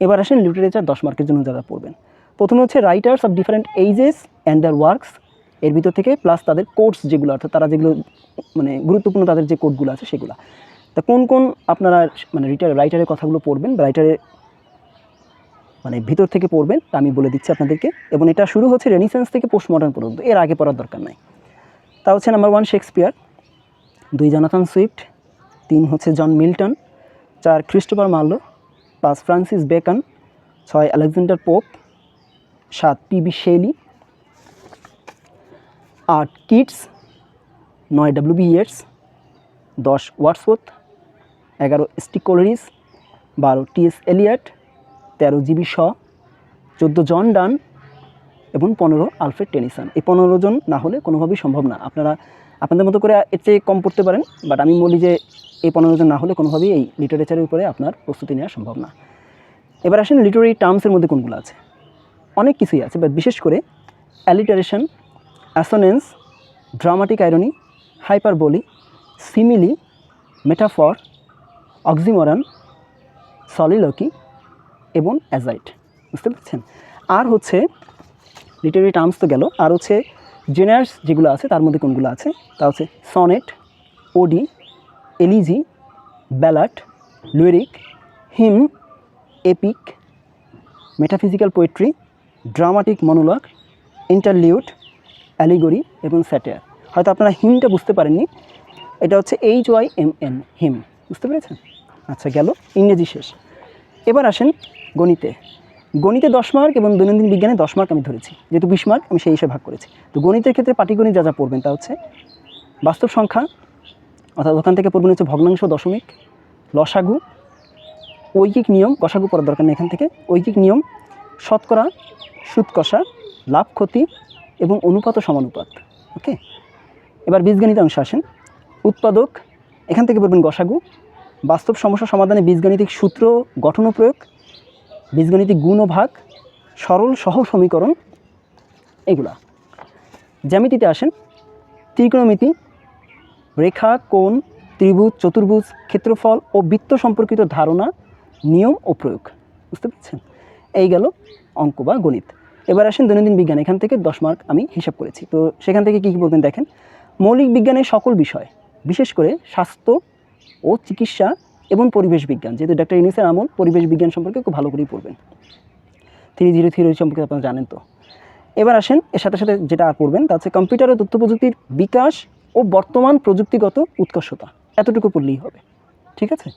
এবার আসেন লিটারেচার দশ মার্কের জন্য যারা পড়বেন। প্রথমে হচ্ছে writers of different ages and their works এর ভিতর থেকে প্লাস তাদের কোর্স যেগুলো, অর্থাৎ তারা যেগুলো মানে গুরুত্বপূর্ণ তাদের যে কোডগুলো আছে সেগুলো। তা কোন কোন আপনারা মানে রিটার রাইটারের কথাগুলো পড়বেন রাইটারের মানে ভিতর থেকে পড়বেন, তা আমি বলে দিচ্ছি আপনাদেরকে। এবং এটা শুরু হচ্ছে রেনিসেন্স থেকে পোস্ট মডার্ন পর্যন্ত, এর আগে পড়ার দরকার নাই। তা হচ্ছে নাম্বার ওয়ান শেক্সপিয়ার দুই জনাথন সুইফট তিন হচ্ছে জন মিল্টন চার ক্রিস্টোফার মার্লো পাঁচ ফ্রান্সিস বেকন, ছয় আলেকজান্ডার পোপ, সাত পিবি শেলি আট কিডস নয় ডাব্লিউবি ইয়েটস, দশ ওয়াটসওয়ার্থ এগারো স্টিকোলারিস বারো টিএস এলিয়াট, তেরো জিবি শ, চোদ্দ জন ডান এবং পনেরো আলফ্রেড টেনিসন। এই পনেরো জন না হলে কোনোভাবেই সম্ভব না। আপনারা, আপনাদের মতো করে এর চেয়ে কম পড়তে পারেন, বাট আমি বলি যে এই পনেরো জন না হলে কোনোভাবেই এই লিটারেচারের উপরে আপনার প্রস্তুতি নেওয়া সম্ভব না। এবার আসেন লিটারি টার্মসের মধ্যে কোনগুলো আছে? অনেক কিছুই আছে বাট বিশেষ করে alliteration assonance dramatic irony hyperbole simile metaphor oxymoron soliloquy এবং অ্যাজাইট বুঝতে পারছেন? আর হচ্ছে লিটারি টার্মস তো গেল, আর হচ্ছে জেনার্স যেগুলো আছে তার মধ্যে কোনগুলো আছে? তা হচ্ছে sonnet ode elegy ballad lyric hymn, epic, metaphysical poetry, dramatic monologue interlude allegory এবং স্যাটায়ার। হয়তো আপনারা হিমটা বুঝতে পারেননি। এটা হচ্ছে H Y M N hymn. বুঝতে পেরেছেন? আচ্ছা গেল। ইংরেজি শেষ। এবার আসেন গণিতে। গণিতে দশ মার্ক এবং দৈনন্দিন বিজ্ঞানে দশ মার্ক আমি ধরেছি। যেহেতু বিশ মার্ক, আমি সেই হিসেবে ভাগ করেছি। তো গণিতের ক্ষেত্রে পাটিগণিত যা যা পড়বেন তা হচ্ছে বাস্তব সংখ্যা অর্থাৎ ওখান থেকে পড়বেন হচ্ছে ভগ্নাংশ দশমিক, লসাগু, ঐকিক নিয়ম, কষাগু পড়ার দরকার নেই এখান থেকে, ঐকিক নিয়ম, শতকরা সুদ কষা লাভ ক্ষতি এবং অনুপাত ও সমানুপাত, ওকে? এবার বীজগণিত অংশ আসেন। উৎপাদক, এখান থেকে পড়বেন গসাগু। বাস্তব সমস্যা সমাধানে বীজগণিতিক সূত্র, গঠন ও প্রয়োগ, বীজগণিতিক গুণ ও ভাগ, সরল সহ সমীকরণ, এগুলা। জ্যামিতিতে আসেন, ত্রিকোণমিতি রেখা, কোণ, ত্রিভুজ, চতুর্ভুজ, ক্ষেত্রফল ও বৃত্ত সম্পর্কিত ধারণা, নিয়ম ও প্রয়োগ। বুঝতে পারছেন? এই গেল অঙ্ক বা গণিত। এবার আসেন দৈনন্দিন বিজ্ঞান। এখান থেকে দশ মার্ক আমি হিসাব করেছি। তো সেখান থেকে কী কী বলবেন দেখেন? মৌলিক বিজ্ঞানের সকল বিষয়, বিশেষ করে স্বাস্থ্য ও চিকিৎসা এবং পরিবেশ বিজ্ঞান, যেহেতু ডাক্তার ইউনিসের আমল পরিবেশ বিজ্ঞান সম্পর্কে খুব ভালো করেই পড়বেন। থ্রি জিরো থ্রি সম্পর্কে আপনারা জানেন তো। এবার আসেন, এর সাথে সাথে যেটা আর পড়বেন, তা হচ্ছে কম্পিউটার ও তথ্য প্রযুক্তির বিকাশ ও বর্তমান প্রযুক্তিগত উৎকর্ষতা। এতটুকু পড়লেই হবে। ঠিক আছে?